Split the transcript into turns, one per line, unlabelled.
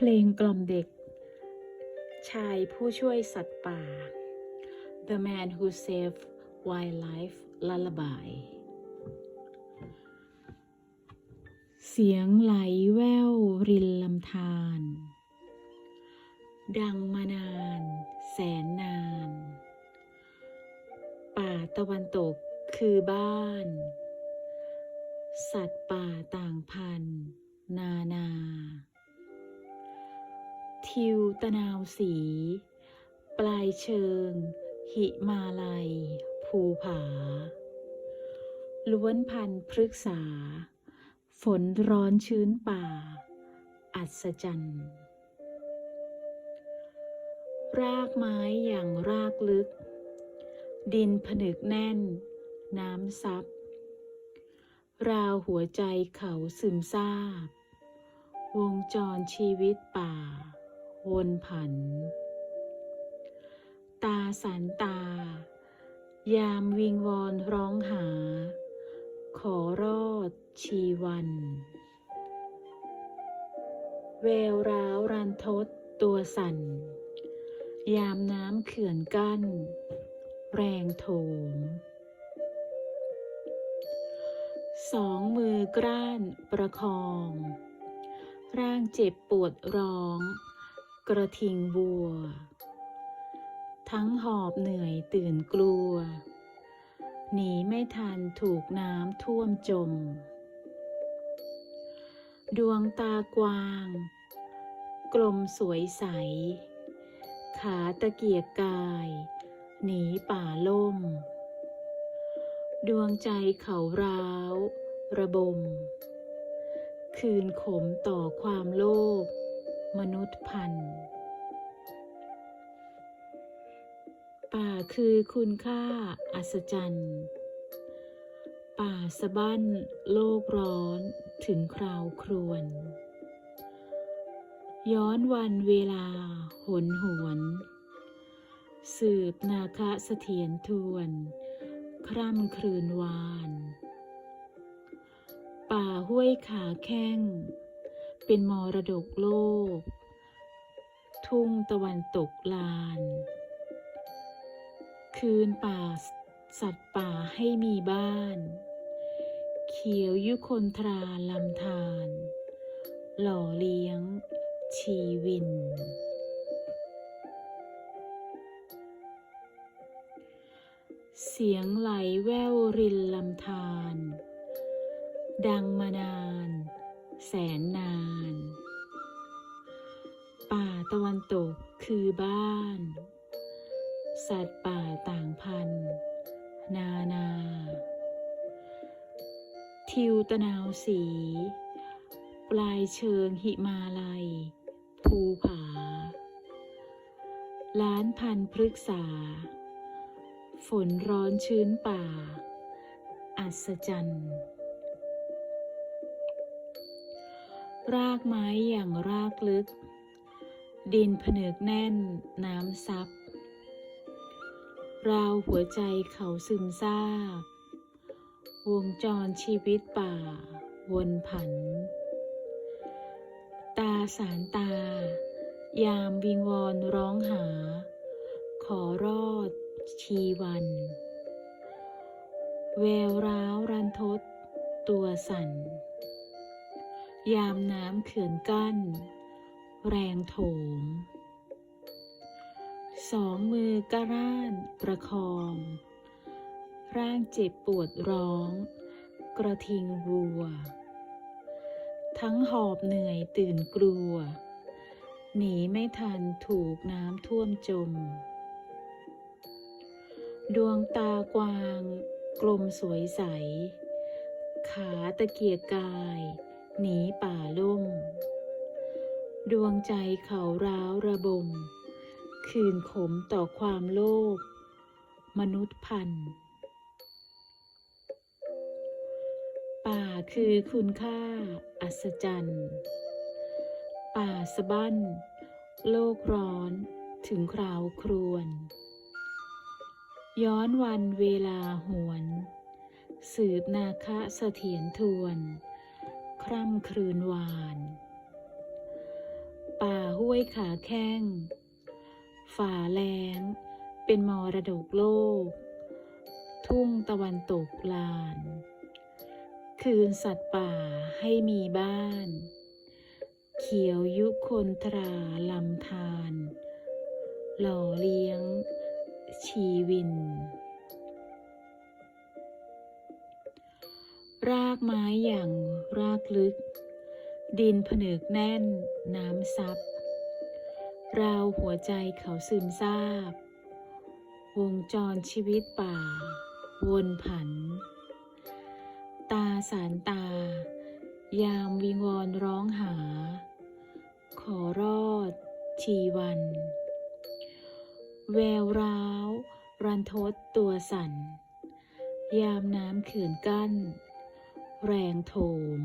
เพลงกล่อมเด็ก ชายผู้ช่วยสัตว์ป่า The Man Who Saved Wildlife Lullaby เสียงไหลแว่วรินลำธารดังมานาน แสนนาน ป่าตะวันตกคือบ้าน สัตว์ป่าต่างพัน นานา ทิวตะนาวสี ปลายเชิง หิมาลัย ภูผา ล้วนพันพฤกษา ฝนร้อนชื้นป่า อัศจรรย์ รากไม้อย่างรากลึก ดินผนึกแน่น น้ำซับ ราวหัวใจเขาซึมซาบวงจรชีวิตป่า วนผัน ตาสันตา ยามวิงวอนร้องหา ขอรอดชีวันแววร้าวรันทดตัวสั่น ยามน้ำเขื่อนกั้น แรงโถม สองมือกล้านประคอง ร่างเจ็บปวดร้อง กระทิงวัว ทั้งหอบเหนื่อยตื่นกลัว หนีไม่ทันถูกน้ำท่วมจม ดวงตากวาง กลมสวยใส ขาตะเกียกกาย หนีป่าล่ม ดวงใจเขาร้าว ระบม คืนขมต่อความโลภ มนุษย์พันธ์ป่าคือคุณค่าอัศจรรย์ ป่าสะบั้นโลกร้อนถึงคราวครวน ย้อนวันเวลาหนหวน สืบนาคะเสถียรทวน คร่ำครืนวาน ป่าห้วยขาแข้ง เป็นมรดกโลก ทุ่งตะวันตกลาน คืนป่าสัตว์ป่าให้มีบ้าน เขียวยุคนทราลำธาร หล่อเลี้ยง ชีวิน เสียงไหลแววรินลำธารดังมานาน แสนนาน ป่าตะวันตกคือบ้าน สัตว์ป่าต่างพันธุ์นานา ทิวตะนาวสี ปลายเชิงหิมาลัย ภูผา ล้านพันพฤกษา ฝนร้อนชื้นป่า อัศจรรย์ รากไม้อย่างรากลึก ดินผนึกแน่นน้ำซับราวหัวใจเขาซึมซาบ วงจรชีวิตป่า วนผัน ตาสารตา ยามวิงวอนร้องหา ขอรอดชีวัน แววร้าวรันทดตัวสั่น ยามน้ำเขื่อนกั้น แรงโถม สองมือกระร่านประคอง ร่างเจ็บปวดร้อง กระทิงวัว ทั้งหอบเหนื่อยตื่นกลัว หนีไม่ทันถูกน้ำท่วมจม ดวงตากวาง กลมสวยใส ขาตะเกียกกาย หนีป่าล่ม ดวงใจเขาร้าวระบม คืนขมต่อความโลภมนุษย์พันธ์ป่าคือคุณค่า อัศจรรย์ ป่าสะบั้น โลกร้อนถึงคราวครวน ย้อนวันเวลาหวน สืบนาคะเสถียรทวน คร่ำครืนวาน ป่าห้วยขาแข้ง ฝ่าแล้งเป็นมรดกโลก ทุ่งตะวันตกลาน คืนสัตว์ป่าให้มีบ้าน เขียวยุคนตราลำธารหล่อเลี้ยงชีวิน รากไม้อย่างรากลึก ดินผนึกแน่นน้ำซับราวหัวใจเขาซึมซาบ วงจรชีวิตป่า วนผัน ตาสารตา ยามวิงวอนร้องหา ขอรอด ชีวัน แววร้าว รันทดตัวสั่นยามน้ำเขื่อนกั้น แรงโถม